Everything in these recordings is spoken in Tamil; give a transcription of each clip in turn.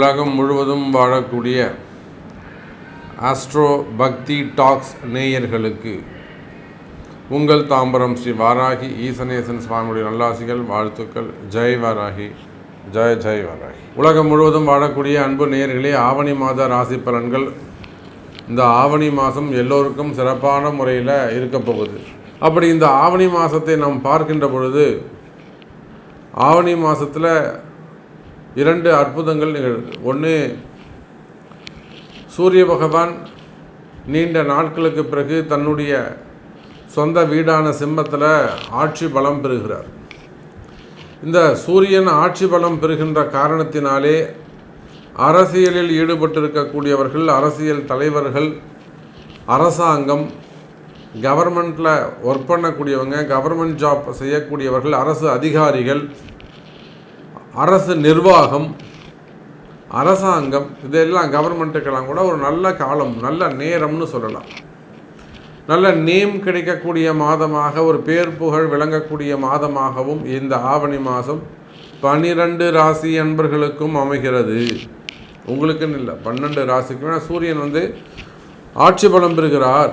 உலகம் முழுவதும் வாழக்கூடிய ஆஸ்ட்ரோ பக்தி டாக்ஸ் நேயர்களுக்கு உங்கள் தாம்பரம் ஸ்ரீ வாராகி ஈசனேசன் சுவாமியுடைய நல்லாசிகள் வாழ்த்துக்கள். ஜெய் வாராகி. ஜெய ஜெய் வாராகி. உலகம் முழுவதும் வாழக்கூடிய அன்பு நேயர்களே ஆவணி மாத ராசி பலன்கள் இந்த ஆவணி மாதம் எல்லோருக்கும் சிறப்பான முறையில் இருக்க போகுது. அப்படி இந்த ஆவணி மாதத்தை நாம் பார்க்கின்ற பொழுது ஆவணி மாதத்தில் இரண்டு அற்புதங்கள் நிகழுது ஒன்று சூரிய பகவான் நீண்ட நாட்களுக்கு பிறகு தன்னுடைய சொந்த வீடான சிம்மத்தில் ஆட்சி பலம் பெறுகிறார். இந்த சூரியன் ஆட்சி பலம் பெறுகின்ற காரணத்தினாலே அரசியலில் ஈடுபட்டிருக்கக்கூடியவர்கள் அரசியல் தலைவர்கள் அரசாங்கம் கவர்மெண்ட்டில் ஒர்க் பண்ணக்கூடியவங்க கவர்மெண்ட் ஜாப் செய்யக்கூடியவர்கள் அரசு அதிகாரிகள் அரசு நிர்வாகம் அரசாங்கம் இதெல்லாம் கவர்மெண்ட்டுக்கெல்லாம் கூட ஒரு நல்ல காலம் நல்ல நேரம்னு சொல்லலாம். நல்ல நேம் கிடைக்கக்கூடிய மாதமாக ஒரு பேர் புகழ் விளங்கக்கூடிய மாதமாகவும் இந்த ஆவணி மாதம் பனிரெண்டு ராசி அன்பர்களுக்கும் அமைகிறது. உங்களுக்குன்னு இல்லை பன்னெண்டு ராசிக்கு ஏன்னா சூரியன் வந்து ஆட்சி பலம் பெறுகிறார்.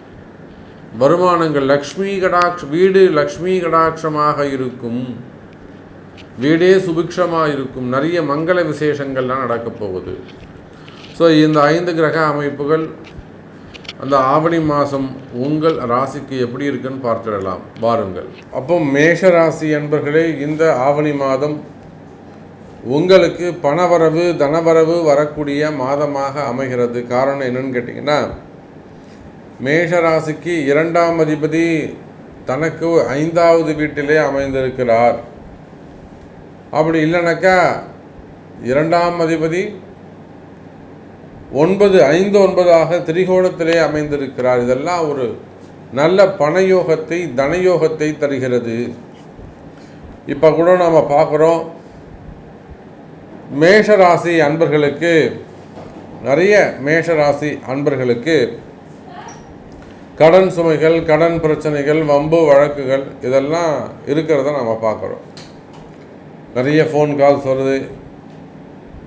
வருமானங்கள் லக்ஷ்மி கடாட்ச வீடு லக்ஷ்மி கடாட்சமாக இருக்கும். வீடே சுபிக்ஷமாக இருக்கும். நிறைய மங்கள விசேஷங்கள்லாம் நடக்கப் போகுது. ஸோ இந்த ஐந்து கிரக அமைப்புகள் அந்த ஆவணி மாதம் உங்கள் ராசிக்கு எப்படி இருக்குன்னு பார்த்துடலாம். வாருங்கள் அப்போ மேஷ ராசி என்பர்களே இந்த ஆவணி மாதம் உங்களுக்கு பணவரவு தனவரவு வரக்கூடிய மாதமாக அமைகிறது. காரணம் என்னன்னு கேட்டிங்கன்னா மேஷராசிக்கு இரண்டாம் அதிபதி தனக்கு ஐந்தாவது வீட்டிலே அமைந்திருக்கிறார். அப்படி இல்லைனாக்கா இரண்டாம் அதிபதி ஒன்பது ஐந்து ஒன்பதாக திரிகோணத்திலே அமைந்திருக்கிறார். இதெல்லாம் ஒரு நல்ல பணயோகத்தை தனயோகத்தை தருகிறது. இப்போ கூட நாம் பார்க்குறோம் மேஷராசி அன்பர்களுக்கு நிறைய மேஷராசி அன்பர்களுக்கு கடன் சுமைகள் கடன் பிரச்சனைகள் வம்பு வழக்குகள் இதெல்லாம் இருக்கிறத நம்ம பார்க்குறோம் நிறைய ஃபோன் கால்ஸ் வருது.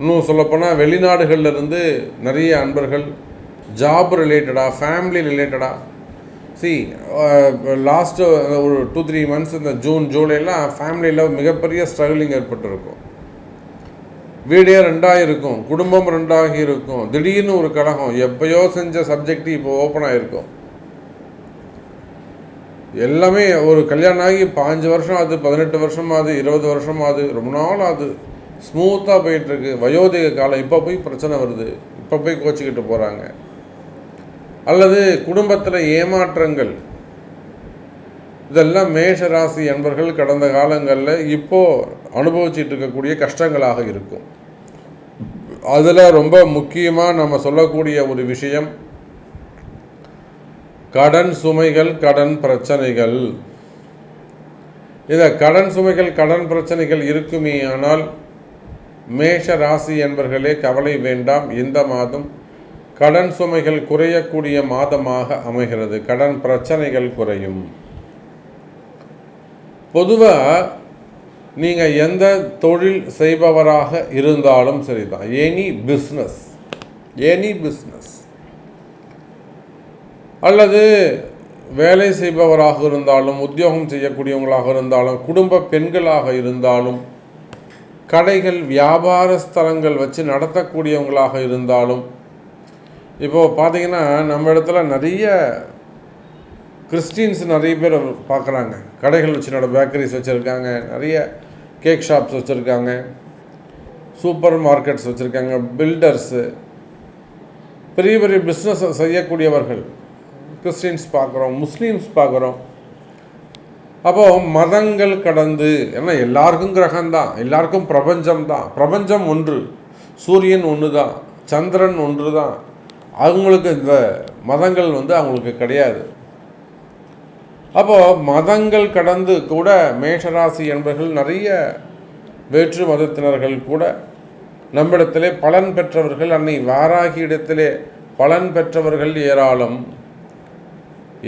இன்னும் சொல்லப்போனால் வெளிநாடுகளில் இருந்து நிறைய அன்பர்கள் ஜாப் ரிலேட்டடாக ஃபேமிலி ரிலேட்டடாக சி லாஸ்ட்டு ஒரு டூ த்ரீ மந்த்ஸ் இந்த ஜூன் ஜூலைலாம் ஃபேமிலியில் மிகப்பெரிய ஸ்ட்ரகிளிங் ஏற்பட்டிருக்கும். வீடே ரெண்டாக இருக்கும் குடும்பம் ரெண்டாகி இருக்கும் திடீர்னு ஒரு கழகம் எப்பயோ செஞ்ச சப்ஜெக்ட் இப்போ ஓப்பன் ஆகிருக்கும் எல்லாமே ஒரு கல்யாணம் ஆகி பாஞ்சு வருஷம் ஆகுது பதினெட்டு வருஷம் ஆகுது இருபது வருஷம் ஆகுது ரொம்ப நாள் ஆகுது. ஸ்மூத்தாக போயிட்டுருக்கு. வயோதிக காலம். இப்போ போய் பிரச்சனை வருது. இப்போ போய் கோச்சிக்கிட்டு போகிறாங்க அல்லது குடும்பத்தில் ஏமாற்றங்கள். இதெல்லாம் மேஷ ராசி என்பர்கள் கடந்த காலங்களில் இப்போது அனுபவிச்சுட்டு இருக்கக்கூடிய கஷ்டங்களாக இருக்கும். அதில் ரொம்ப முக்கியமாக நம்ம சொல்லக்கூடிய ஒரு விஷயம் கடன் சுமைகள் கடன் பிரச்சனைகள். இதை கடன் சுமைகள் கடன் பிரச்சனைகள் இருக்குமே ஆனால் மேஷ ராசி என்பர்களே கவலை வேண்டாம். இந்த மாதம் கடன் சுமைகள் குறையக்கூடிய மாதமாக அமைகிறது. கடன் பிரச்சனைகள் குறையும். பொதுவாக நீங்கள் எந்த தொழில் செய்பவராக இருந்தாலும் சரிதான். எனி பிஸ்னஸ் எனி பிஸ்னஸ் அல்லது வேலை செய்பவராக இருந்தாலும் உத்தியோகம் செய்யக்கூடியவங்களாக இருந்தாலும் குடும்ப பெண்களாக இருந்தாலும் கடைகள் வியாபார ஸ்தலங்கள் வச்சு நடத்தக்கூடியவங்களாக இருந்தாலும் இப்போது பார்த்தீங்கன்னா நம்ம இடத்துல நிறைய கிறிஸ்டின்ஸ் நிறைய பேர் பார்க்குறாங்க. கடைகள் வச்சு நட பேக்கரிஸ் வச்சுருக்காங்க நிறைய கேக் ஷாப்ஸ் வச்சுருக்காங்க சூப்பர் மார்க்கெட்ஸ் வச்சுருக்காங்க பில்டர்ஸு பெரிய பெரிய பிஸ்னஸ் செய்யக்கூடியவர்கள். கிறிஸ்டின்ஸ் பார்க்குறோம் முஸ்லீம்ஸ் பார்க்குறோம். அப்போது மதங்கள் கடந்து ஏன்னா எல்லாருக்கும் கிரகம்தான் எல்லாருக்கும் பிரபஞ்சம் தான் பிரபஞ்சம் ஒன்று சூரியன் ஒன்று தான் சந்திரன் ஒன்று தான் அவங்களுக்கு இந்த மதங்கள் வந்து அவங்களுக்கு கிடையாது. அப்போது மதங்கள் கடந்து கூட மேஷராசி என்பர்கள் நிறைய வேற்று மதத்தினர்கள் கூட நம்மிடத்திலே பலன் பெற்றவர்கள் அன்னை வாராகி இடத்திலே பலன் பெற்றவர்கள் ஏராளம்.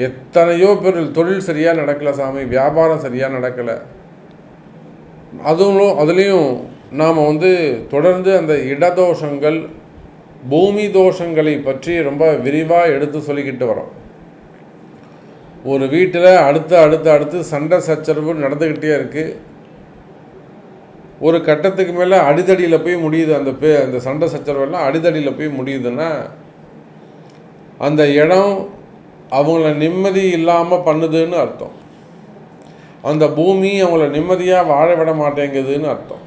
எத்தனையோ பேர் தொழில் சரியாக நடக்கலை சாமி வியாபாரம் சரியாக நடக்கலை. அதுவும் அதுலேயும் நாம் வந்து தொடர்ந்து அந்த இடதோஷங்கள் பூமி தோஷங்களை பற்றி ரொம்ப விரிவாக எடுத்து சொல்லிக்கிட்டு வரோம். ஒரு வீட்டில் அடுத்து அடுத்து அடுத்து சண்டை சச்சரவு நடந்துக்கிட்டே இருக்குது ஒரு கட்டத்துக்கு மேலே அடிதடியில் போய் முடியுது அந்த பே அந்த சண்டை சச்சரவெல்லாம் அடிதடியில் போய் முடியுதுன்னா அந்த இடம் அவங்கள நிம்மதி இல்லாமல் பண்ணுதுன்னு அர்த்தம். அந்த பூமி அவங்கள நிம்மதியாக வாழ விட மாட்டேங்குதுன்னு அர்த்தம்.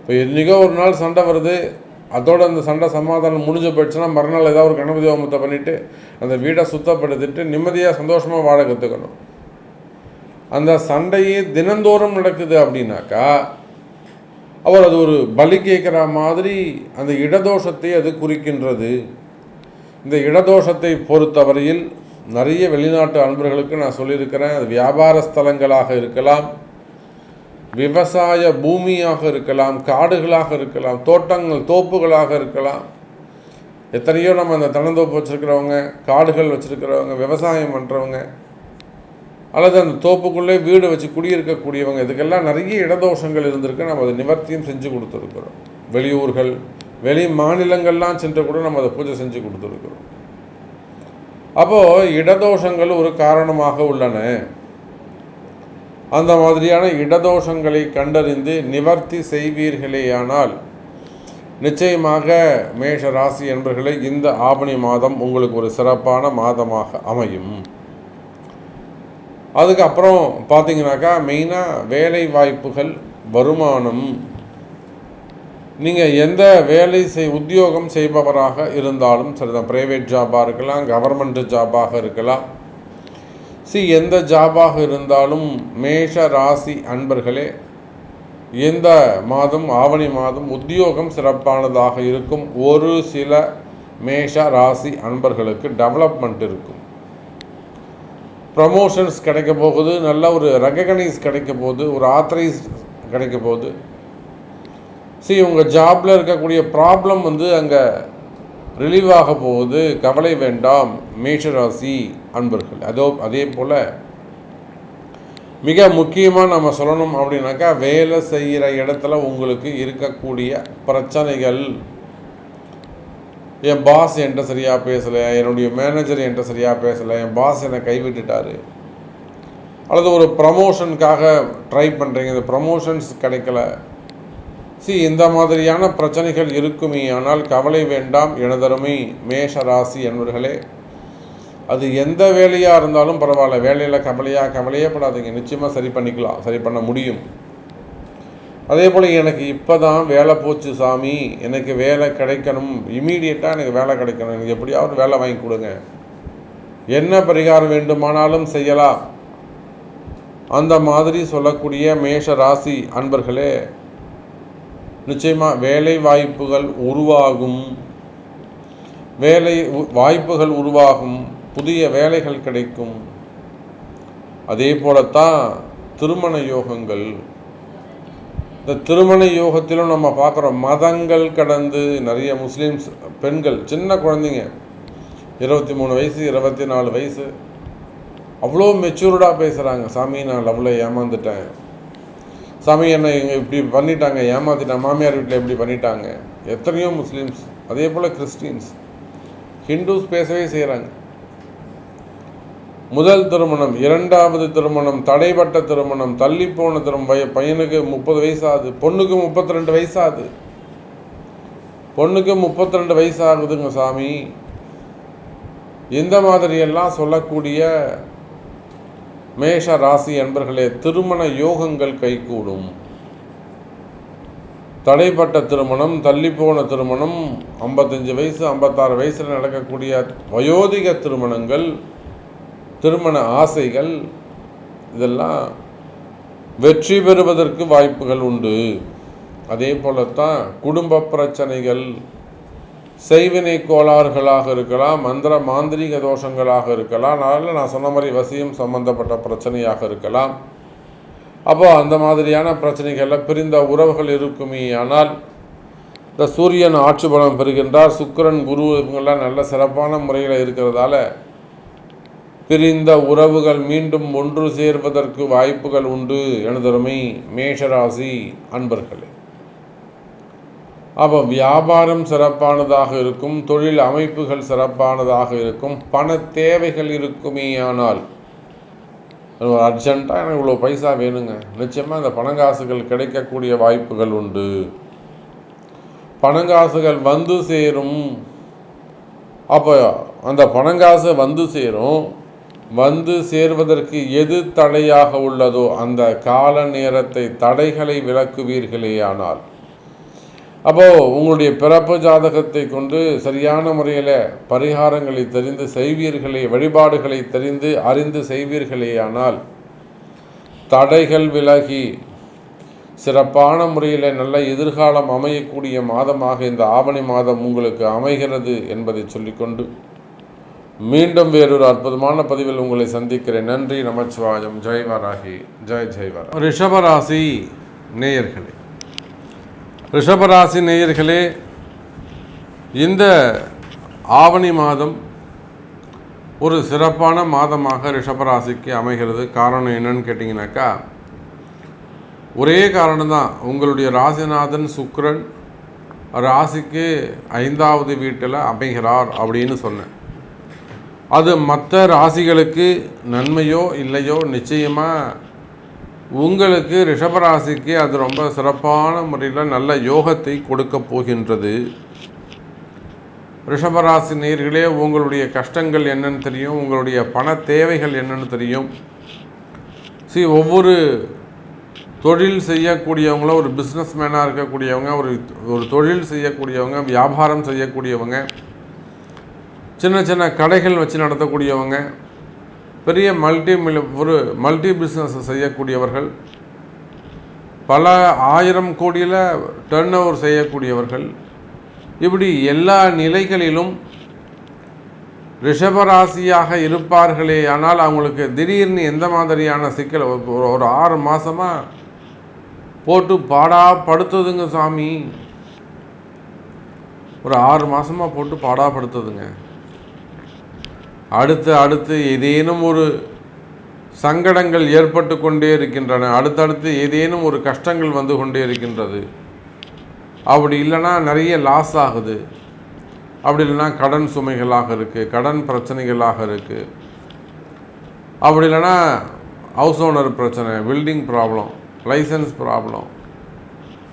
இப்போ என்றைக்கோ ஒரு நாள் சண்டை வருது அதோட அந்த சண்டை சமாதானம் முடிஞ்சு போயிடுச்சுன்னா மறுநாள் ஏதாவது ஒரு கணபதி ஹோமத்தை பண்ணிவிட்டு அந்த வீடை சுத்தப்படுத்திட்டு நிம்மதியாக சந்தோஷமாக வாழ கற்றுக்கணும் அந்த சண்டையே தினந்தோறும் நடக்குது அப்படின்னாக்கா அவர் அது ஒரு பலி கேட்குற மாதிரி அந்த இடதோஷத்தை அது குறிக்கின்றது. இந்த இடதோஷத்தை பொறுத்தவரையில் நிறைய வெளிநாட்டு அன்பர்களுக்கு நான் சொல்லியிருக்கிறேன். அது வியாபார ஸ்தலங்களாக இருக்கலாம் விவசாய பூமியாக இருக்கலாம் காடுகளாக இருக்கலாம் தோட்டங்கள் தோப்புகளாக இருக்கலாம். எத்தனையோ நம்ம அந்த தனந்தோப்பு வச்சுருக்கிறவங்க காடுகள் வச்சுருக்கிறவங்க விவசாயம் பண்ணுறவங்க அல்லது அந்த தோப்புக்குள்ளே வீடு வச்சு குடியிருக்கக்கூடியவங்க இதுக்கெல்லாம் நிறைய இடதோஷங்கள் இருந்திருக்கு. நம்ம அதை நிவர்த்தியும் செஞ்சு கொடுத்துருக்குறோம். வெளியூர்கள் வெளி மாநிலங்கள்லாம் சென்று கூட நம்ம அதை பூஜை செஞ்சு கொடுத்துருக்குறோம். அப்போது இடதோஷங்கள் ஒரு காரணமாக உள்ளன. அந்த மாதிரியான இடதோஷங்களை கண்டறிந்து நிவர்த்தி செய்வீர்களேயானால் நிச்சயமாக மேஷ ராசி என்பர்களை இந்த ஆவணி மாதம் உங்களுக்கு ஒரு சிறப்பான மாதமாக அமையும். அதுக்கப்புறம் பார்த்தீங்கன்னாக்கா மெயினாக வேலை வாய்ப்புகள் வருமானம் நீங்கள் எந்த வேலை செய் உத்தியோகம் செய்பவராக இருந்தாலும் சரிதான். ப்ரைவேட் ஜாபாக இருக்கலாம் கவர்மெண்ட் ஜாபாக இருக்கலாம். சி எந்த ஜாபாக இருந்தாலும் மேஷ ராசி அன்பர்களே எந்த மாதம் ஆவணி மாதம் உத்தியோகம் சிறப்பானதாக இருக்கும் ஒரு சில மேஷ ராசி அன்பர்களுக்கு டெவலப்மெண்ட் இருக்கும். ப்ரமோஷன்ஸ் கிடைக்க போகுது நல்ல ஒரு ரெக்ககனைஸ் கிடைக்க போகுது ஒரு ஆத்தரைஸ் கிடைக்க போகுது. சி உங்கள் ஜாபில் இருக்கக்கூடிய ப்ராப்ளம் வந்து அங்கே ரிலீவ் ஆக போகுது. கவலை வேண்டாம். மேஷராசி அன்பர்கள். அதோ அதே போல் மிக முக்கியமாக நம்ம சொல்லணும் அப்படின்னாக்கா வேலை செய்கிற இடத்துல உங்களுக்கு இருக்கக்கூடிய பிரச்சனைகள். என் பாஸ் என்கிட்ட சரியாக பேசலை. என்னுடைய மேனேஜர் என்கிட்ட சரியாக பேசலை. என் பாஸ் என்னை கைவிட்டுட்டார். அல்லது ஒரு ப்ரமோஷனுக்காக ட்ரை பண்ணுறீங்க இந்த ப்ரமோஷன்ஸ் கிடைக்கல. சி இந்த மாதிரியான பிரச்சனைகள் இருக்குமே ஆனால் கவலை வேண்டாம் எனதருமை மேஷ ராசி என்பவர்களே அது எந்த வேலையாக இருந்தாலும் பரவாயில்ல வேலையில் கவலையாக கவலையே படாதீங்க நிச்சயமாக சரி பண்ணிக்கலாம் சரி பண்ண முடியும். அதே போல் எனக்கு இப்போ தான் வேலை போச்சு சாமி எனக்கு வேலை கிடைக்கணும் இமீடியட்டாக எனக்கு வேலை கிடைக்கணும் எனக்கு எப்படியாவது வேலை வாங்கி கொடுங்க. என்ன பரிகாரம் வேண்டுமானாலும் செய்யலாம். அந்த மாதிரி சொல்லக்கூடிய மேஷ ராசி அன்பர்களே நிச்சயமாக வேலை வாய்ப்புகள் உருவாகும். வேலை வாய்ப்புகள் உருவாகும். புதிய வேலைகள் கிடைக்கும். அதே போலத்தான் திருமண யோகங்கள். இந்த திருமண யோகத்திலும் நம்ம பார்க்குறோம் மதங்கள் கடந்து நிறைய முஸ்லீம்ஸ் பெண்கள் சின்ன குழந்தைங்க இருபத்தி மூணு வயசு இருபத்தி நாலு வயசு அவ்வளோ மெச்சூர்டாக பேசுகிறாங்க சாமி நான் லவ்வில் ஏமாந்துட்டேன். சாமி என்னை இப்படி பண்ணிட்டாங்க ஏமாத்திட்டாங்க மாமியார் வீட்டில் இப்படி பண்ணிட்டாங்க. எத்தனையோ முஸ்லீம்ஸ் அதே போல் கிறிஸ்டின்ஸ். ஹிந்துஸ் பேசவே செய்கிறாங்க முதல் திருமணம் இரண்டாவது திருமணம் தடைப்பட்ட திருமணம் தள்ளி போன திருமணம் பையனுக்கு முப்பது வயசாகுது பொண்ணுக்கு முப்பத்தி ரெண்டு வயசாகுது. பொண்ணுக்கு முப்பத்தி ரெண்டு வயசாகுதுங்க சாமி. இந்த மாதிரியெல்லாம் சொல்லக்கூடிய மேஷ ராசி என்பர்களே திருமண யோகங்கள் கைகூடும். தடைப்பட்ட திருமணம் தள்ளிப்போன திருமணம் ஐம்பத்தஞ்சு வயசு ஐம்பத்தாறு வயசில் நடக்கக்கூடிய வயோதிக திருமணங்கள் திருமண ஆசைகள் இதெல்லாம் வெற்றி பெறுவதற்கு வாய்ப்புகள் உண்டு. அதே போலத்தான் குடும்ப பிரச்சனைகள் செய்வினை கோளாறுகளாக இருக்கலாம் மந்திர மாந்திரிக தோஷங்களாக இருக்கலாம் அதனால் நான் சொன்ன மாதிரி வசியம் சம்பந்தப்பட்ட பிரச்சனையாக இருக்கலாம். அப்போ அந்த மாதிரியான பிரச்சனைகளில் பிரிந்த உறவுகள் இருக்குமே ஆனால் இந்த சூரியன் ஆட்சி பலம் பெறுகின்றார் சுக்கரன் குரு இவங்கெல்லாம் நல்ல சிறப்பான முறையில் இருக்கிறதால பிரிந்த உறவுகள் மீண்டும் ஒன்று சேர்வதற்கு வாய்ப்புகள் உண்டு எனதருமை மேஷராசி அன்பர்களே. அப்போ வியாபாரம் சிறப்பானதாக இருக்கும் தொழில் அமைப்புகள் சிறப்பானதாக இருக்கும் பண தேவைகள் இருக்குமே ஆனால் அர்ஜென்ட்டாக எனக்கு இவ்வளோ பைசா வேணுங்க. நிச்சயமாக இந்த பணங்காசுகள் கிடைக்கக்கூடிய வாய்ப்புகள் உண்டு. பணங்காசுகள் வந்து சேரும். அப்போ அந்த பணங்காசு வந்து சேரும். வந்து சேர்வதற்கு எது தடையாக உள்ளதோ அந்த கால நேரத்தை தடைகளை விளக்குவீர்களே ஆனால் அப்போது உங்களுடைய பிறப்பு ஜாதகத்தை கொண்டு சரியான முறையில் பரிகாரங்களை தெரிந்து செய்வீர்களே வழிபாடுகளை தெரிந்து அறிந்து செய்வீர்களே ஆனால் தடைகள் விலகி சிறப்பான முறையில் நல்ல எதிர்காலம் அமையக்கூடிய மாதமாக இந்த ஆவணி மாதம் உங்களுக்கு அமைகிறது என்பதை சொல்லிக்கொண்டு மீண்டும் வேறொரு அற்புதமான பதிவில் உங்களை சந்திக்கிறேன். நன்றி நமச்சிவாயம். ஜெய்வராகி. ஜெய் ஜெய்வரா ரிஷபராசி நேயர்களே ரிஷபராசி நேயர்களே இந்த ஆவணி மாதம் ஒரு சிறப்பான மாதமாக ரிஷபராசிக்கு அமைகிறது. காரணம் என்னன்னு கேட்டிங்கனாக்கா ஒரே காரணம் தான். உங்களுடைய ராசிநாதன் சுக்ரன் ராசிக்கு ஐந்தாவது வீட்டில் அமைகிறார் அப்படின்னு சொன்னேன். அது மற்ற ராசிகளுக்கு நன்மையோ இல்லையோ நிச்சயமாக உங்களுக்கு ரிஷபராசிக்கு அது ரொம்ப சிறப்பான முறையில் நல்ல யோகத்தை கொடுக்க போகின்றது. ரிஷபராசி நேர்களே உங்களுடைய கஷ்டங்கள் என்னன்னு தெரியும் உங்களுடைய பண தேவைகள் என்னன்னு தெரியும். சி ஒவ்வொரு தொழில் செய்யக்கூடியவங்கள ஒரு பிஸ்னஸ் மேனாக இருக்கக்கூடியவங்க ஒரு ஒரு தொழில் செய்யக்கூடியவங்க வியாபாரம் செய்யக்கூடியவங்க சின்ன சின்ன கடைகள் வச்சு நடத்தக்கூடியவங்க பெரிய மல்டி மில் ஒரு மல்டி பிஸ்னஸ் செய்யக்கூடியவர்கள் பல ஆயிரம் கோடியில் டர்ன் ஓவர் செய்யக்கூடியவர்கள் இப்படி எல்லா நிலைகளிலும் ரிஷபராசியாக இருப்பார்களே ஆனால் அவங்களுக்கு திடீர்னு எந்த மாதிரியான சிக்கல் ஒரு ஆறு மாதமாக போட்டு பாடா படுத்துதுங்க சாமி. ஒரு ஆறு மாதமாக போட்டு பாடா படுத்துதுங்க. அடுத்து அடுத்து ஏதேனும் ஒரு சங்கடங்கள் ஏற்பட்டு கொண்டே இருக்கின்றன அடுத்தடுத்து ஏதேனும் ஒரு கஷ்டங்கள் வந்து கொண்டே இருக்கின்றது. அப்படி இல்லைன்னா நிறைய லாஸ் ஆகுது. அப்படி இல்லைன்னா கடன் சுமைகளாக இருக்குது கடன் பிரச்சனைகளாக இருக்குது அப்படி இல்லைன்னா ஹவுஸ் ஓனர் பிரச்சனை பில்டிங் ப்ராப்ளம் லைசன்ஸ் ப்ராப்ளம்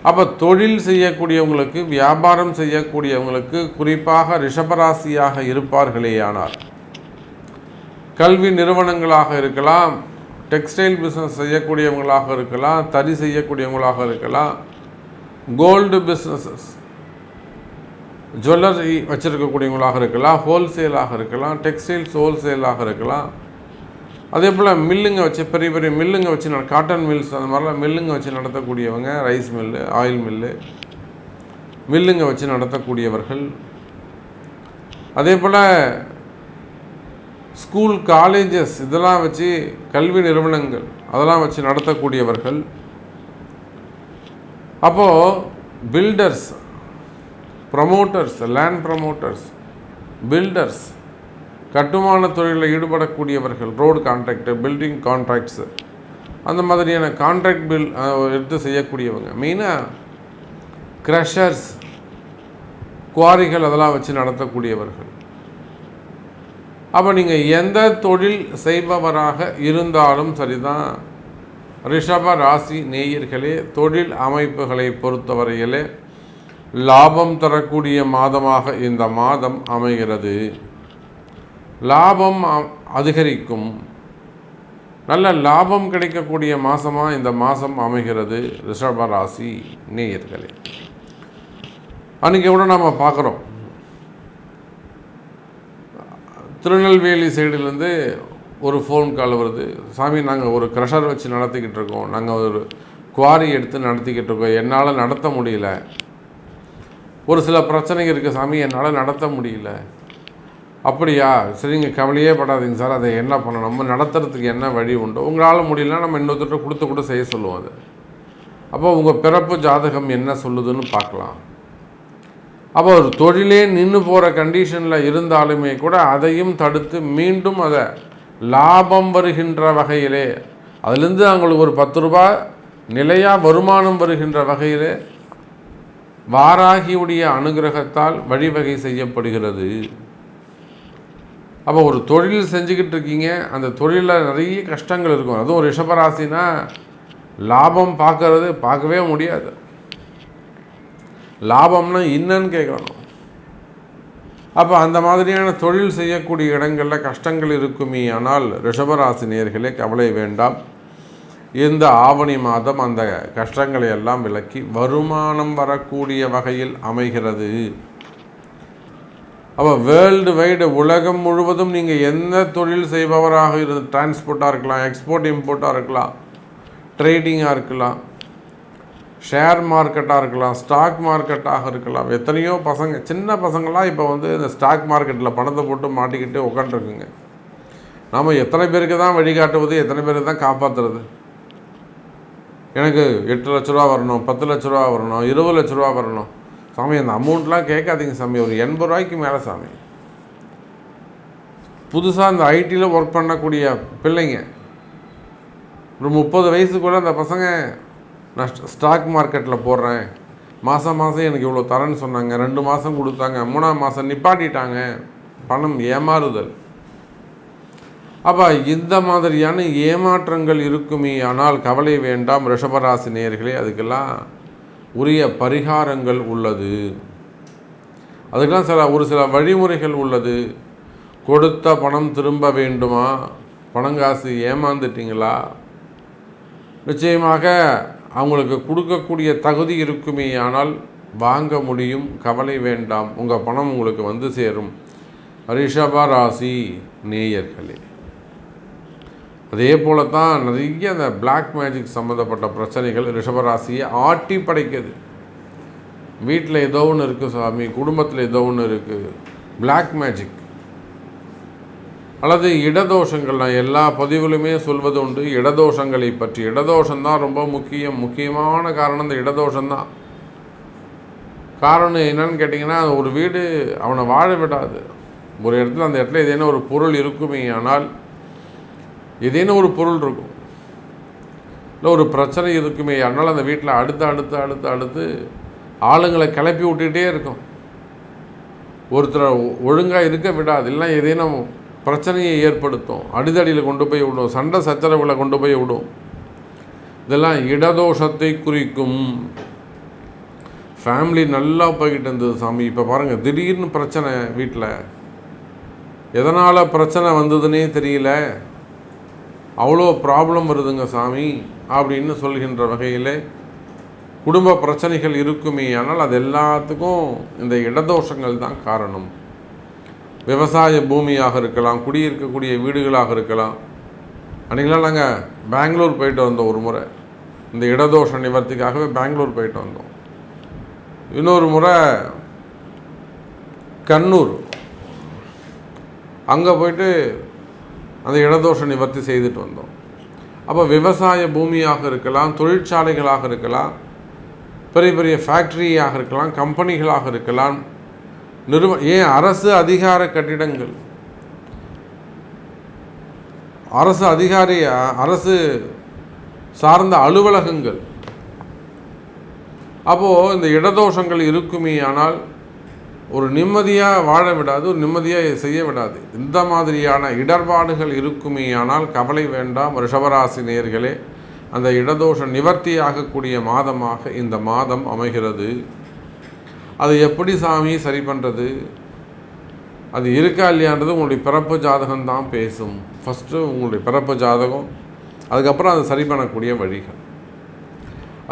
அப்போ தொழில் செய்யக்கூடியவங்களுக்கு வியாபாரம் செய்யக்கூடியவங்களுக்கு குறிப்பாக ரிஷபராசியாக இருப்பார்களேயானார் கல்வி நிறுவனங்களாக இருக்கலாம் டெக்ஸ்டைல் பிஸ்னஸ் செய்யக்கூடியவங்களாக இருக்கலாம் தறி செய்யக்கூடியவங்களாக இருக்கலாம் கோல்டு பிஸ்னஸஸ் ஜுவல்லரி வச்சுருக்கக்கூடியவங்களாக இருக்கலாம் ஹோல்சேலாக இருக்கலாம் டெக்ஸ்டைல்ஸ் ஹோல்சேலாக இருக்கலாம். அதே போல் மில்லுங்க வச்சு பெரிய பெரிய மில்லுங்க வச்சு காட்டன் மில்ஸ் அந்த மாதிரிலாம் மில்லுங்க வச்சு நடத்தக்கூடியவங்க ரைஸ் மில்லு ஆயில் மில்லு மில்லுங்க வச்சு நடத்தக்கூடியவர்கள். அதே போல் ஸ்கூல் காலேஜஸ் இதெல்லாம் வச்சு கல்வி நிறுவனங்கள் அதெல்லாம் வச்சு நடத்தக்கூடியவர்கள். அப்போது builders promoters land promoters builders கட்டுமான தொழிலில் ஈடுபடக்கூடியவர்கள் ரோடு கான்ட்ராக்டு பில்டிங் கான்ட்ராக்ட்ஸு அந்த மாதிரியான கான்ட்ராக்ட் பில் எடுத்து செய்யக்கூடியவங்க. மெயினாக க்ரஷர்ஸ் குவாரிகள் அதெல்லாம் வச்சு நடத்தக்கூடியவர்கள். அப்போ நீங்கள் எந்த தொழில் செய்பவராக இருந்தாலும் சரிதான். ரிஷப ராசி நேயர்களே தொழில் அமைப்புகளை பொறுத்தவரையிலே லாபம் தரக்கூடிய மாதமாக இந்த மாதம் அமைகிறது. லாபம் அதிகரிக்கும். நல்ல லாபம் கிடைக்கக்கூடிய மாதமாக இந்த மாதம் அமைகிறது ரிஷப ராசி நேயர்களே. அன்றைக்கி கூட நம்ம பார்க்குறோம். திருநெல்வேலி சைடுலேருந்து ஒரு ஃபோன் கால் வருது. சாமி நாங்கள் ஒரு க்ரஷர் வச்சு நடத்திக்கிட்டு இருக்கோம். நாங்கள் ஒரு குவாரி எடுத்து நடத்திக்கிட்டு இருக்கோம். என்னால் நடத்த முடியல. ஒரு சில பிரச்சனைகள் இருக்குது சாமி. என்னால் நடத்த முடியல. அப்படியா? சரிங்க கவலையே படாதீங்க சார். அதை என்ன பண்ணணும்? நம்ம நடத்துறதுக்கு என்ன வழி உண்டோ? உங்களால் முடியலன்னா நம்ம இன்னொருத்தர் கொடுத்து கூட செய்ய சொல்லுவோம் அது. அப்போ உங்கள் பிறப்பு ஜாதகம் என்ன சொல்லுதுன்னு பார்க்கலாம். அப்போ ஒரு தொழிலே நின்று போகிற கண்டிஷனில் இருந்தாலுமே கூட அதையும் தடுத்து மீண்டும் அதை லாபம் வருகின்ற வகையிலே அதுலேருந்து அவங்களுக்கு ஒரு பத்து ரூபா நிலையாக வருமானம் வருகின்ற வகையிலே வாராகியுடைய அனுகிரகத்தால் வழிவகை செய்யப்படுகிறது. அப்போ ஒரு தொழில் செஞ்சுக்கிட்டு இருக்கீங்க அந்த தொழிலில் நிறைய கஷ்டங்கள் இருக்கும். அதுவும் ரிஷபராசினா லாபம் பார்க்கறது பார்க்கவே முடியாது. லாபம்னா என்னன்னு கேட்கணும். அப்போ அந்த மாதிரியான தொழில் செய்யக்கூடிய இடங்களில் கஷ்டங்கள் இருக்குமே ஆனால் ரிஷபராசினியர்களே கவலை வேண்டாம். இந்த ஆவணி மாதம் அந்த கஷ்டங்களை எல்லாம் விலக்கி வருமானம் வரக்கூடிய வகையில் அமைகிறது. அப்போ வேர்ல்டு வைடு உலகம் முழுவதும் நீங்கள் எந்த தொழில் செய்பவராக இருந்து டிரான்ஸ்போர்ட்டாக இருக்கலாம் எக்ஸ்போர்ட் இம்போர்ட்டாக இருக்கலாம் ட்ரேடிங்காக இருக்கலாம் ஷேர் மார்க்கெட்டாக இருக்கலாம் ஸ்டாக் மார்க்கெட்டாக இருக்கலாம். எத்தனையோ பசங்க சின்ன பசங்களாம் இப்போ வந்து இந்த ஸ்டாக் மார்க்கெட்டில் பணத்தை போட்டு மாட்டிக்கிட்டு உட்காந்துருக்குங்க நாம் எத்தனை பேருக்கு தான் வழிகாட்டுவது எத்தனை பேருக்கு தான் காப்பாற்றுறது எனக்கு எட்டு லட்ச ரூபா வரணும் பத்து லட்ச ரூபா வரணும் இருபது லட்ச ரூபா வரணும். சாமி அந்த அமௌண்ட்லாம் கேட்காதீங்க சாமி. ஒரு எண்பது ரூபாய்க்கு மேலே சாமி. புதுசாக இந்த ஐடியில் ஒர்க் பண்ணக்கூடிய பிள்ளைங்க. ஒரு முப்பது வயசுக்குள்ளே அந்த பசங்க நான் ஸ்டாக் மார்க்கெட்டில் போடுறேன். மாதம் மாதம் எனக்கு இவ்வளோ தரேன்னு சொன்னாங்க. ரெண்டு மாதம் கொடுத்தாங்க. மூணாம் மாதம் நிப்பாட்டிட்டாங்க. பணம் ஏமாறுதல். அப்போ இந்த மாதிரியான ஏமாற்றங்கள் இருக்குமே. ஆனால் கவலை வேண்டாம். ரிஷபராசி நேர்களே அதுக்கெல்லாம் உரிய பரிகாரங்கள் உள்ளது. அதுக்கெல்லாம் சில ஒரு சில வழிமுறைகள் உள்ளது. கொடுத்த பணம் திரும்ப வேண்டுமா? பணங்காசு ஏமாந்துட்டீங்களா? நிச்சயமாக அவங்களுக்கு கொடுக்கக்கூடிய தகுதி இருக்குமே ஆனால் வாங்க முடியும் கவலை வேண்டாம். உங்கள் பணம் உங்களுக்கு வந்து சேரும். ரிஷப ராசி நேயர்களே. அதே போல தான் நிறைய அந்த பிளாக் மேஜிக் சம்மந்தப்பட்ட பிரச்சனைகள் ரிஷபராசியை ஆட்டி படைக்குது. வீட்டில் ஏதோ ஒன்று இருக்குது சாமி குடும்பத்தில் ஏதோ ஒன்று இருக்குது பிளாக் மேஜிக் அல்லது இடதோஷங்கள் நான் எல்லா பதிவுலையுமே சொல்வது உண்டு இடதோஷங்களை பற்றி. இடதோஷம்தான் ரொம்ப முக்கியம். முக்கியமான காரணம் இந்த இடதோஷம்தான். காரணம் என்னன்னு கேட்டிங்கன்னா ஒரு வீடு அவனை வாழ விடாது. ஒரு இடத்துல அந்த இடத்துல ஏதேனும் ஒரு பொருள் இருக்குமே ஆனால் ஏதேனும் ஒரு பொருள் இருக்கும். இல்லை ஒரு பிரச்சனை இருக்குமே அதனால் அந்த வீட்டில் அடுத்து அடுத்து அடுத்து அடுத்து ஆளுங்களை கிளப்பி விட்டுக்கிட்டே இருக்கும். ஒருத்தரை ஒழுங்காக இருக்க விடாது. இல்லை ஏதேனும் பிரச்சனையை ஏற்படுத்தும். அடிதடியில் கொண்டு போய் விடும். சண்டை சச்சரவுகளை கொண்டு போய் விடும். இதெல்லாம் இடதோஷத்தை குறிக்கும். ஃபேமிலி நல்லா போய்கிட்டு இருந்தது சாமி. இப்போ பாருங்கள் திடீர்னு பிரச்சனை வீட்டில் எதனால் பிரச்சனை வந்ததுன்னே தெரியல. அவ்வளோ ப்ராப்ளம் வருதுங்க சாமி அப்படின்னு சொல்கின்ற வகையில் குடும்ப பிரச்சனைகள் இருக்குமே. ஆனால் அது எல்லாத்துக்கும் இந்த இடதோஷங்கள் தான் காரணம். விவசாய பூமியாக இருக்கலாம் குடியிருக்கக்கூடிய வீடுகளாக இருக்கலாம். அன்றைக்கெலாம் நாங்கள் பெங்களூர் போயிட்டு வந்தோம் ஒரு முறை. இந்த இடதோஷ நிவர்த்திக்காகவே பெங்களூர் போயிட்டு வந்தோம். இன்னொரு முறை கண்ணூர். அங்கே போயிட்டு அந்த இடதோஷ நிவர்த்தி செய்துட்டு வந்தோம். அப்போ விவசாய பூமியாக இருக்கலாம் தொழிற்சாலைகளாக இருக்கலாம் பெரிய பெரிய ஃபேக்ட்ரியாக இருக்கலாம் கம்பெனிகளாக இருக்கலாம் நிறுவ ஏன் அரசு அதிகார கட்டிடங்கள்? அரசு அதிகாரி அரசு சார்ந்த அலுவலகங்கள். அப்போது இந்த இடதோஷங்கள் இருக்குமே ஆனால் ஒரு நிம்மதியாக வாழ விடாது ஒரு நிம்மதியாக செய்ய விடாது. இந்த மாதிரியான இடர்பாடுகள் இருக்குமே ஆனால் கவலை வேண்டாம் ரிஷபராசி நேர்களே அந்த இடதோஷம் நிவர்த்தி ஆகக்கூடிய மாதமாக இந்த மாதம் அமைகிறது. அது எப்படி சாமி சரி பண்ணுறது அது இருக்கா இல்லையான்றது உங்களுடைய பிறப்பு ஜாதகம் தான் பேசும். ஃபஸ்ட்டு உங்களுடைய பிறப்பு ஜாதகம் அதுக்கப்புறம் அதை சரி பண்ணக்கூடிய வழிகள்.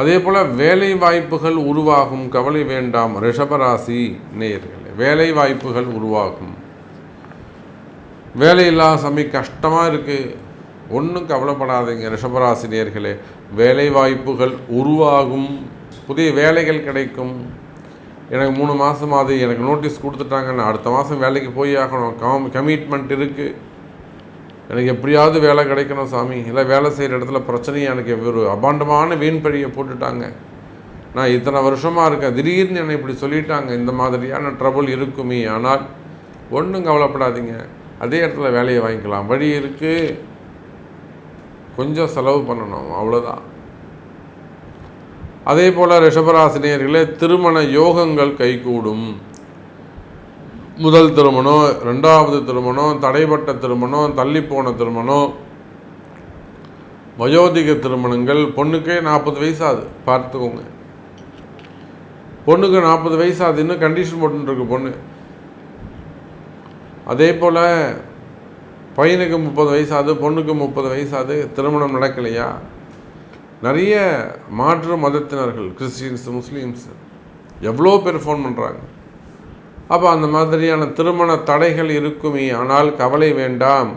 அதே போல் வேலை வாய்ப்புகள் உருவாகும். கவலை வேண்டாம். ரிஷபராசி நேயர்களே வேலை வாய்ப்புகள் உருவாகும். வேலையில்லா சமயம் கஷ்டமாக இருக்குது ஒன்றும் கவலைப்படாதீங்க ரிஷபராசி நேர்களே வேலை வாய்ப்புகள் உருவாகும். புதிய வேலைகள் கிடைக்கும். எனக்கு மூணு மாதமாவது எனக்கு நோட்டீஸ் கொடுத்துட்டாங்க நான் அடுத்த மாதம் வேலைக்கு போய் ஆகணும். கம் கமிட்மெண்ட் இருக்குது எனக்கு எப்படியாவது வேலை கிடைக்கணும் சாமி. இல்லை வேலை செய்கிற இடத்துல பிரச்சனையை எனக்கு ஒரு அபாண்டமான வீண் பழியை போட்டுட்டாங்க. நான் இத்தனை வருஷமாக இருக்கேன். திடீர்னு என்னை இப்படி சொல்லிட்டாங்க. இந்த மாதிரியான ட்ரபுள் இருக்குமே. ஆனால் ஒன்றும் கவலைப்படாதீங்க. அதே இடத்துல வேலையை வாங்கிக்கலாம். வழி இருக்குது கொஞ்சம் செலவு பண்ணணும். அவ்வளோதான் அதே போல் ரிஷபராசினியர்களே திருமண யோகங்கள் கைகூடும். முதல் திருமணம் ரெண்டாவது திருமணம் தடைப்பட்ட திருமணம் தள்ளிப்போன திருமணம் வயோதிக திருமணங்கள். பொண்ணுக்கே நாற்பது வயசாது பார்த்துக்கோங்க. பொண்ணுக்கு நாற்பது வயசாது இன்னும் கண்டிஷன் போட்டுருக்கு பொண்ணு. அதே போல் பையனுக்கு முப்பது வயசாது பொண்ணுக்கு முப்பது வயசாது திருமணம் நடக்கலையா? நிறைய மாற்று மதத்தினர்கள் கிறிஸ்டின்ஸ் முஸ்லீம்ஸ் எவ்வளோ பேர் ஃபோன் பண்ணுறாங்க அப்போ அந்த மாதிரியான திருமண தடைகள் இருக்குமே ஆனால் கவலை வேண்டாம்.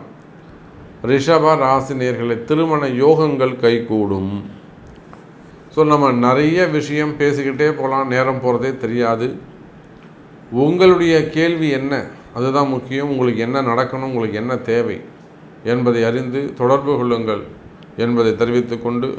ரிஷப ராசினியர்களை திருமண யோகங்கள் கைகூடும். ஸோ நம்ம நிறைய விஷயம் பேசிக்கிட்டே போகலாம் நேரம் போகிறதே தெரியாது. உங்களுடைய கேள்வி என்ன? அதுதான் முக்கியம். உங்களுக்கு என்ன நடக்கணும்? உங்களுக்கு என்ன தேவை? என்பதை அறிந்து தொடர்பு கொள்ளுங்கள் என்பதை தெரிவித்துக்கொண்டு